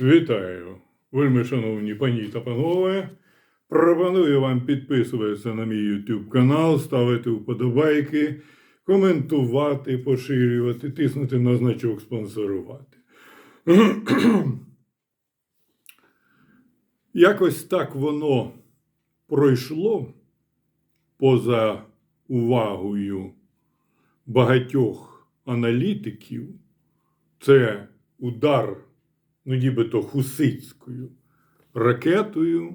Вітаю, вельми шановні пані та панове. Пропоную вам підписуватися на мій YouTube канал, ставити вподобайки, коментувати, поширювати, тиснути на значок спонсорувати. Якось так воно пройшло поза увагою багатьох аналітиків. Це удар ну нібито хусицькою ракетою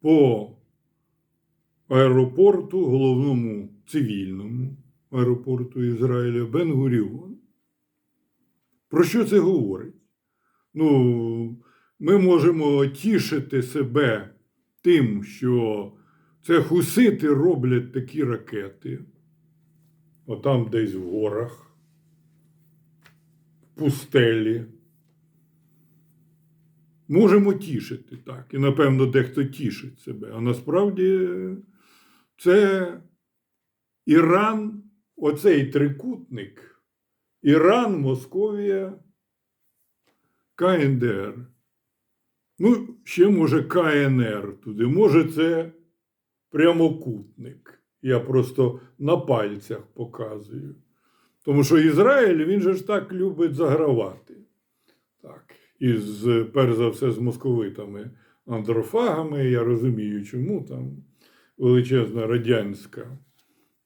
по аеропорту, головному цивільному аеропорту Ізраїля Бен-Гуріон. Про що це говорить? Ну, ми можемо тішити себе тим, що це хусити роблять такі ракети, отам десь в горах, в пустелі. Можемо тішити так. І, напевно, дехто тішить себе. А насправді це Іран, оцей трикутник, Іран, Московія, КНДР. Ну, ще може КНР туди. Може, це прямокутник. Я просто на пальцях показую. Тому що Ізраїль, він же ж так любить загравати. Із, перш за все, з московитами андрофагами. Я розумію, чому там величезна радянська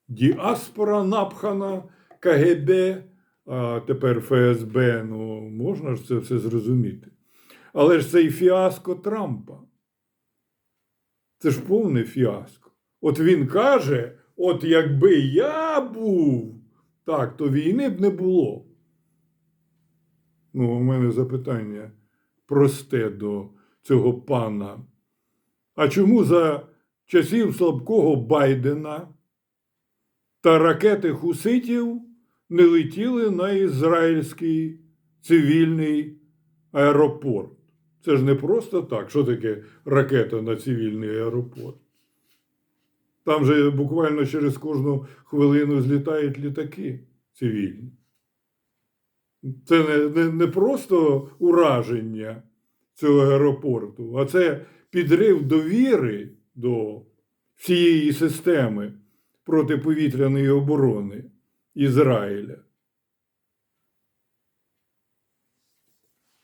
діаспора напхана КГБ, а тепер ФСБ. Ну, можна ж це все зрозуміти. Але ж це і фіаско Трампа. Це ж повне фіаско. От він каже: от якби я був, так, то війни б не було. Ну, у мене запитання просте до цього пана. А чому за часів слабкого Байдена та ракети Хуситів не летіли на ізраїльський цивільний аеропорт? Це ж не просто так. Що таке ракета на цивільний аеропорт? Там же буквально через кожну хвилину злітають літаки цивільні. Це не, не, не просто ураження цього аеропорту, а це підрив довіри до всієї системи протиповітряної оборони Ізраїля.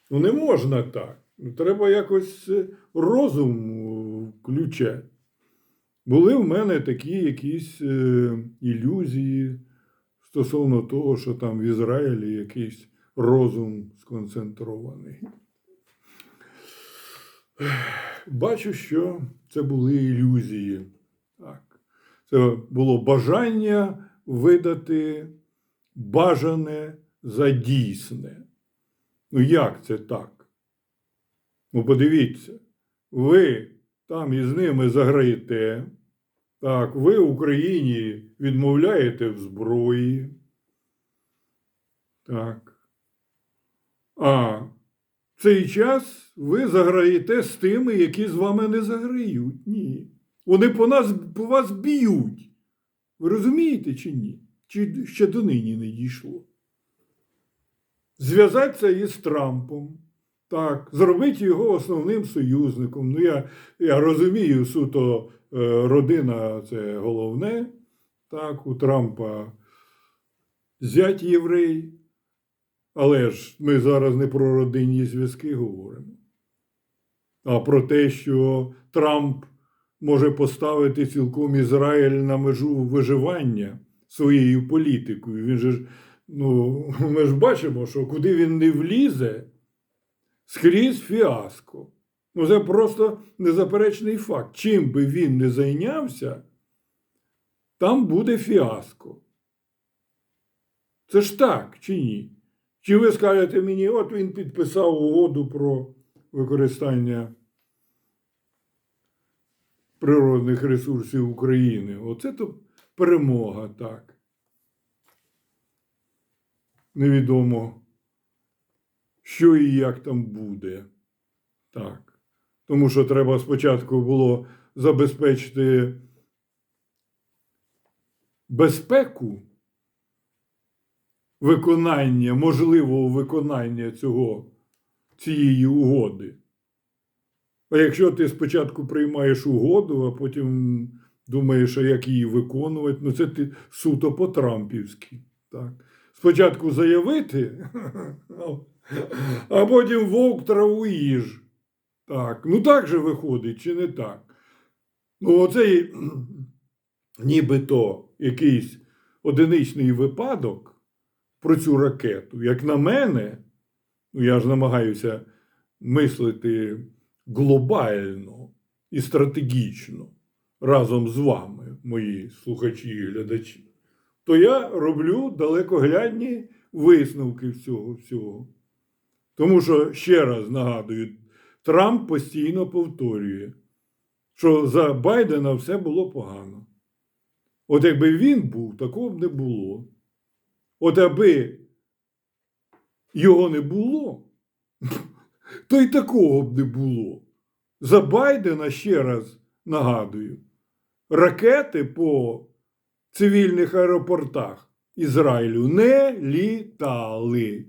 Ну, не можна так. Ну, Треба якось е, розум включати. Були в мене такі якісь е, ілюзії стосовно того, що там в Ізраїлі якийсь розум сконцентрований. Бачу, що це були ілюзії. Так. Це було бажання видати бажане за дійсне. Ну, як це так? Ну, подивіться, ви там із ними заграєте. Так, ви Україні відмовляєте в зброї. Так. А в цей час ви заграєте з тими, які з вами не заграють. Ні. Вони по нас по вас б'ють. Ви розумієте чи ні? Чи ще до нині не дійшло? Зв'язатися із Трампом. Так, зробити його основним союзником. Ну, я, я розумію, суто родина це головне. Так, у Трампа зять єврей. Але ж ми зараз не про родинні зв'язки говоримо, а про те, що Трамп може поставити цілком Ізраїль на межу виживання своєю політикою. Він же ж, ну, ми ж бачимо, що куди він не влізе, скрізь фіаско. Ну, це просто незаперечний факт. Чим би він не зайнявся, там буде фіаско. Це ж так, чи ні? Чи ви скажете мені, от він підписав угоду про використання природних ресурсів України. Оце то перемога, так. Невідомо, що і як там буде. Так. Тому що треба спочатку було забезпечити безпеку виконання, можливого виконання цього цієї угоди. А якщо ти спочатку приймаєш угоду, а потім думаєш, а як її виконувати, ну це ти суто по-трампівськи. Так. Спочатку заявити, а потім вовк траву їж. Так, ну так же виходить, чи не так? Ну, оцей нібито якийсь одиничний випадок про цю ракету, як на мене, ну я ж намагаюся мислити глобально і стратегічно разом з вами, мої слухачі і глядачі, то я роблю далекоглядні висновки з цього всього. Тому що, ще раз нагадую, Трамп постійно повторює, що за Байдена все було погано. От якби він був, такого б не було. От аби його не було, то й такого б не було. За Байдена, ще раз нагадую, ракети по цивільних аеропортах Ізраїлю не літали.